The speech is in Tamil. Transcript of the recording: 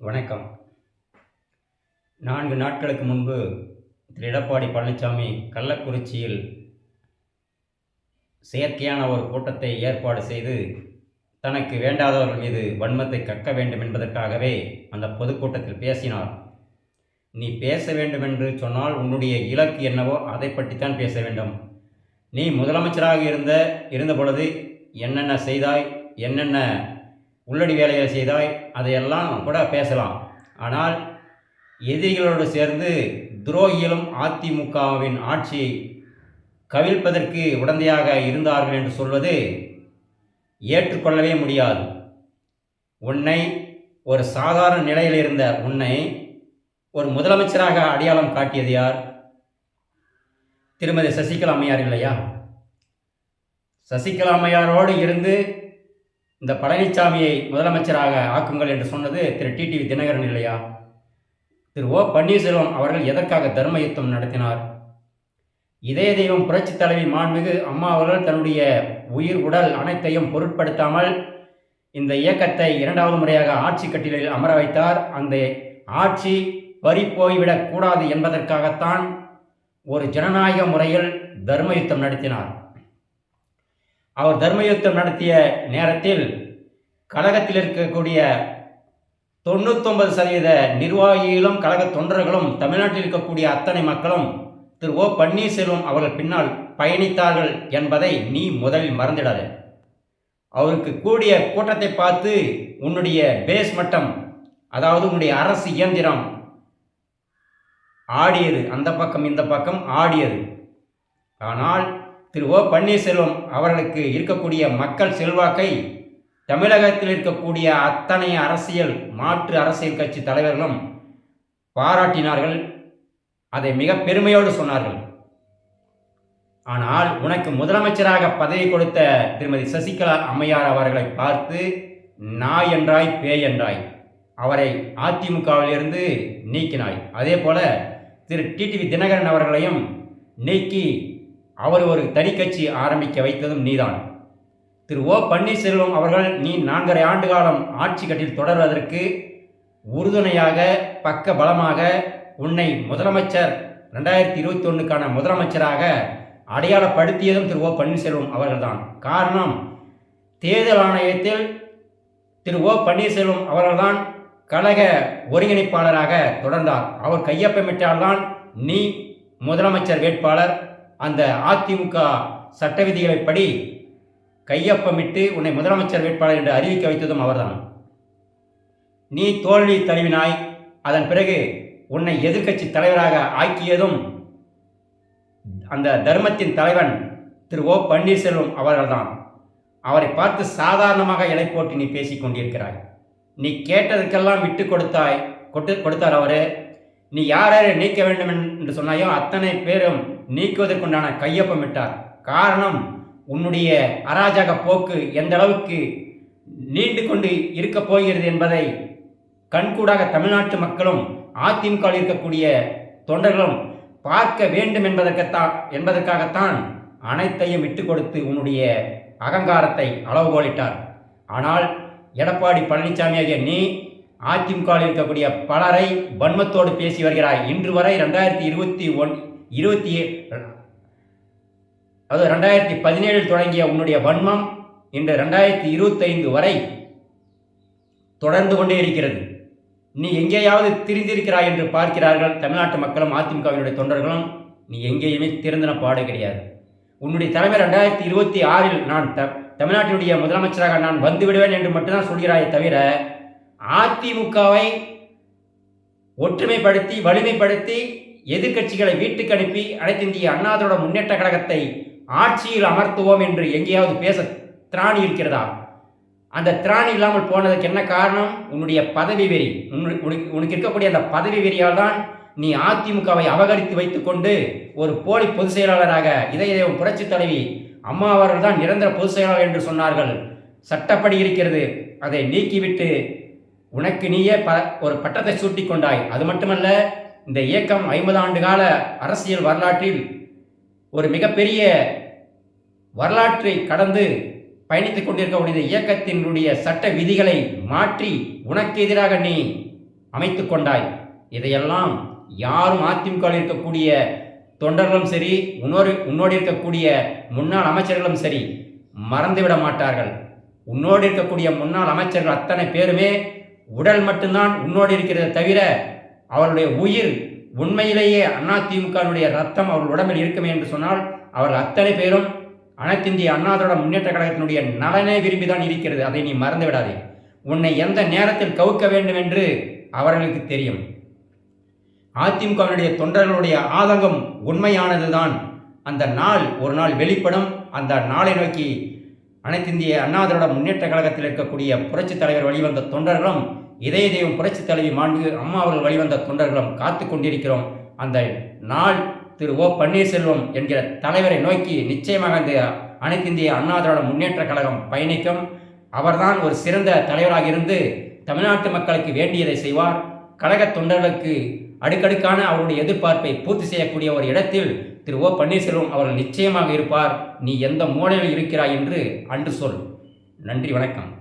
வணக்கம். நான்கு நாட்களுக்கு முன்பு திரு எடப்பாடி பழனிசாமி கள்ளக்குறிச்சியில் செயற்கையான ஒரு கூட்டத்தை ஏற்பாடு செய்து தனக்கு வேண்டாதவர்கள் மீது வன்மத்தை கக்க வேண்டும் என்பதற்காகவே அந்த பொதுக்கூட்டத்தில் பேசினார். நீ பேச வேண்டும் என்று சொன்னால் உன்னுடைய இலக்கு என்னவோ அதை பற்றித்தான் பேச வேண்டும். நீ முதலமைச்சராக இருந்த இருந்த பொழுது என்னென்ன செய்தாய்? என்னென்ன உள்ளடி வேலைகளை செய்தாய் அதையெல்லாம் கூட பேசலாம். ஆனால் எதிரிகளோடு சேர்ந்து துரோகிகளும் அதிமுகவின் ஆட்சியை கவிழ்ப்பதற்கு உடந்தையாக இருந்தார்கள் என்று சொல்வது ஏற்றுக்கொள்ளவே முடியாது. உன்னை ஒரு சாதாரண நிலையில் இருந்த உன்னை ஒரு முதலமைச்சராக அடையாளம் காட்டியது யார்? திருமதி சசிகலா அம்மையார் இல்லையா? சசிகலா அம்மையாரோடு இருந்து இந்த பழனிசாமியை முதலமைச்சராக ஆக்குங்கள் என்று சொன்னது திரு டிடிவி தினகரன் இல்லையா? திரு ஓ பன்னீர்செல்வம் அவர்கள் எதற்காக தர்ம யுத்தம் நடத்தினார்? இதய தெய்வம் புரட்சித் தலைவி மாண்புமிகு அம்மா அவர்கள் தன்னுடைய உயிர் உடல் அனைத்தையும் பொருட்படுத்தாமல் இந்த இயக்கத்தை இரண்டாவது முறையாக ஆட்சி கட்டிலில் அமர வைத்தார். அந்த ஆட்சி பறி போய்விடக் கூடாது என்பதற்காகத்தான் ஒரு ஜனநாயக முறையில் தர்ம யுத்தம் நடத்தினார். அவர் தர்மயுத்தம் நடத்திய நேரத்தில் கழகத்தில் இருக்கக்கூடிய தொண்ணூத்தொன்பது சதவீத நிர்வாகிகளும் கழக தொண்டர்களும் தமிழ்நாட்டில் இருக்கக்கூடிய அத்தனை மக்களும் திரு ஓ பன்னீர்செல்வம் அவர்கள் பின்னால் பயணித்தார்கள் என்பதை நீ முதலில் மறந்துடாத. அவருக்கு கூடிய கூட்டத்தை பார்த்து உன்னுடைய பேஸ் மட்டம் அதாவது உன்னுடைய அரசு இயந்திரம் ஆடியது. அந்த பக்கம் இந்த பக்கம் ஆடியது. ஆனால் திரு ஓ பன்னீர்செல்வம் அவர்களுக்கு இருக்கக்கூடிய மக்கள் செல்வாக்கை தமிழகத்தில் இருக்கக்கூடிய அத்தனை அரசியல் மாற்று அரசியல் கட்சி தலைவர்களும் பாராட்டினார்கள். அதை மிக பெருமையோடு சொன்னார்கள். ஆனால் உனக்கு முதலமைச்சராக பதவி கொடுத்த திருமதி சசிகலா அம்மையார் அவர்களை பார்த்து நாய் என்றாய் பேய் என்றாய். அவரை அதிமுகவிலிருந்து நீக்கினாய். அதே போல திரு டிடிவி தினகரன் அவர்களையும் நீக்கி அவர் ஒரு தனி கட்சி ஆரம்பிக்க வைத்ததும் நீதான். திரு ஓ பன்னீர்செல்வம் அவர்கள் நீ நான்கரை ஆண்டு காலம் ஆட்சி கட்டில் தொடர்வதற்கு உறுதுணையாக பக்க பலமாக உன்னை முதலமைச்சர் ரெண்டாயிரத்தி இருபத்தி ஒன்றுக்கான முதலமைச்சராக அடையாளப்படுத்தியதும் திரு ஓ பன்னீர்செல்வம் அவர்கள்தான். காரணம் தேர்தல் ஆணையத்தில் திரு ஓ பன்னீர்செல்வம் அவர்கள்தான் கழக ஒருங்கிணைப்பாளராக தொடர்ந்தார். அவர் கையொப்பமிட்டால்தான் நீ முதலமைச்சர் வேட்பாளர் அந்த அதிமுக சட்ட விதிகளைப்படி கையொப்பமிட்டு உன்னை முதலமைச்சர் வேட்பாளர் என்று அறிவிக்க வைத்ததும் அவர்தான். நீ தோல்வி தழுவினாய் அதன் பிறகு உன்னை எதிர்க்கட்சி தலைவராக ஆக்கியதும் அந்த தர்மத்தின் தலைவன் திரு ஓ பன்னீர்செல்வம் அவர்கள்தான். அவரை பார்த்து சாதாரணமாக இலை போட்டு நீ பேசிக் கொண்டிருக்கிறாய். நீ கேட்டதற்கெல்லாம் விட்டு கொடுத்தாய் கொட்டு கொடுத்தார் அவரு. நீ யார் யாரை நீக்க வேண்டும் என்று சொன்னாயோ அத்தனை பேரும் நீக்குவதற்குண்டான கையொப்பமிட்டார். காரணம் உன்னுடைய அராஜக போக்கு எந்த அளவுக்கு நீண்டு கொண்டு இருக்கப் போகிறது என்பதை கண்கூடாக தமிழ்நாட்டு மக்களும் அதிமுக இருக்கக்கூடிய தொண்டர்களும் பார்க்க வேண்டும் என்பதற்கத்தான் என்பதற்காகத்தான் அனைத்தையும் விட்டு கொடுத்து உன்னுடைய அகங்காரத்தை அளவுகோலிட்டார். ஆனால் எடப்பாடி பழனிசாமி ஆகிய நீ அதிமுகவில் இருக்கக்கூடிய பலரை வன்மத்தோடு பேசி வருகிறாய். இன்று வரை ரெண்டாயிரத்தி இருபத்தி ஒன் இருபத்தி அது ரெண்டாயிரத்தி பதினேழில் தொடங்கிய உன்னுடைய வன்மம் இன்று ரெண்டாயிரத்தி இருபத்தைந்து வரை தொடர்ந்து கொண்டே இருக்கிறது. நீ எங்கேயாவது திரிந்திருக்கிறாய் என்று பார்க்கிறார்கள் தமிழ்நாட்டு மக்களும் அதிமுகவினுடைய தொண்டர்களும். நீ எங்கேயுமே திறந்தன பாடு கிடையாது. உன்னுடைய தலைமை ரெண்டாயிரத்தி இருபத்தி ஆறில் நான் த தமிழ்நாட்டினுடைய முதலமைச்சராக நான் வந்து விடுவேன் என்று மட்டும்தான் சொல்கிறாயே தவிர அதிமுகவை ஒற்றுமைப்படுத்தி வலிமைப்படுத்தி எதிர்க்கட்சிகளை வீட்டுக்கு அனுப்பி அனைத்திந்திய அண்ணாதோட அண்ணாதிரோட முன்னேற்ற கழகத்தை ஆட்சியில் அமர்த்துவோம் என்று எங்கேயாவது பேச திராணி இருக்கிறதா? அந்த திராணி இல்லாமல் போனதுக்கு என்ன காரணம்? உன்னுடைய பதவி வெறி. உனக்கு உனக்கு இருக்கக்கூடிய அந்த பதவி வெறியால் தான் நீ அதிமுகவை அபகரித்து வைத்துக்கொண்டு ஒரு போலி பொதுச் செயலாளராக இதயதேவம் புரட்சி தலைவி அம்மா அவர்கள் தான் நிரந்தர பொதுச் செயலாளர் என்று சொன்னார்கள். சட்டப்படி இருக்கிறது. அதை நீக்கிவிட்டு உனக்கு நீயே ப ஒரு பட்டத்தை சூட்டி கொண்டாய். அது மட்டுமல்ல இந்த இயக்கம் ஐம்பது ஆண்டு கால அரசியல் வரலாற்றில் ஒரு மிகப்பெரிய வரலாற்றை கடந்து பயணித்துக் கொண்டிருக்கக்கூடிய இந்த இயக்கத்தினுடைய சட்ட விதிகளை மாற்றி உனக்கு எதிராக நீ அமைத்து கொண்டாய். இதையெல்லாம் யாரும் அதிமுகவில் இருக்கக்கூடிய தொண்டர்களும் சரி உன்னோடு உன்னோடு இருக்கக்கூடிய முன்னாள் அமைச்சர்களும் சரி மறந்துவிட மாட்டார்கள். உன்னோடு இருக்கக்கூடிய முன்னாள் அமைச்சர்கள் அத்தனை பேருமே உடல் மட்டும்தான் உன்னோடு இருக்கிறத தவிர அவருடைய உயிர் உண்மையிலேயே அதிமுகவினுடைய ரத்தம் அவர்கள் உடம்பில் இருக்குமே என்று சொன்னால் அவர்கள் அத்தனை பேரும் அனைத்திந்திய அண்ணா திராவிட முன்னேற்ற கழகத்தினுடைய நலனை விரும்பிதான் இருக்கிறது. அதை நீ மறந்து விடாதே. உன்னை எந்த நேரத்தில் கவுக்க வேண்டும் என்று அவர்களுக்கு தெரியும். அதிமுகவினுடைய தொண்டர்களுடைய ஆதங்கம் உண்மையானதுதான். அந்த நாள் ஒரு நாள் வெளிப்படும். அந்த நாளை நோக்கி அனைத்திந்திய அண்ணா திராவிட முன்னேற்ற கழகத்தில் இருக்கக்கூடிய புரட்சித் தலைவர் வழிவந்த தொண்டர்களும் இதய தெய்வம் புரட்சி தலைவி மாண்பு அம்மா அவர்கள் வழிவந்த தொண்டர்களும் காத்து கொண்டிருக்கிறோம். அந்த நாள் திரு ஓ பன்னீர்செல்வம் என்கிற தலைவரை நோக்கி நிச்சயமாக இந்த அனைத்திந்திய அண்ணா திராவிட முன்னேற்ற கழகம் பயணிக்கும். அவர்தான் ஒரு சிறந்த தலைவராக இருந்து தமிழ்நாட்டு மக்களுக்கு வேண்டியதை செய்வார். கழக தொண்டர்களுக்கு அடுக்கடுக்கான அவருடைய எதிர்பார்ப்பை பூர்த்தி செய்யக்கூடிய ஒரு இடத்தில் திரு ஓ பன்னீர்செல்வம் அவர்கள் நிச்சயமாக இருப்பார். நீ எந்த மூலையில் இருக்கிறாய் என்று அன்று சொல். நன்றி வணக்கம்.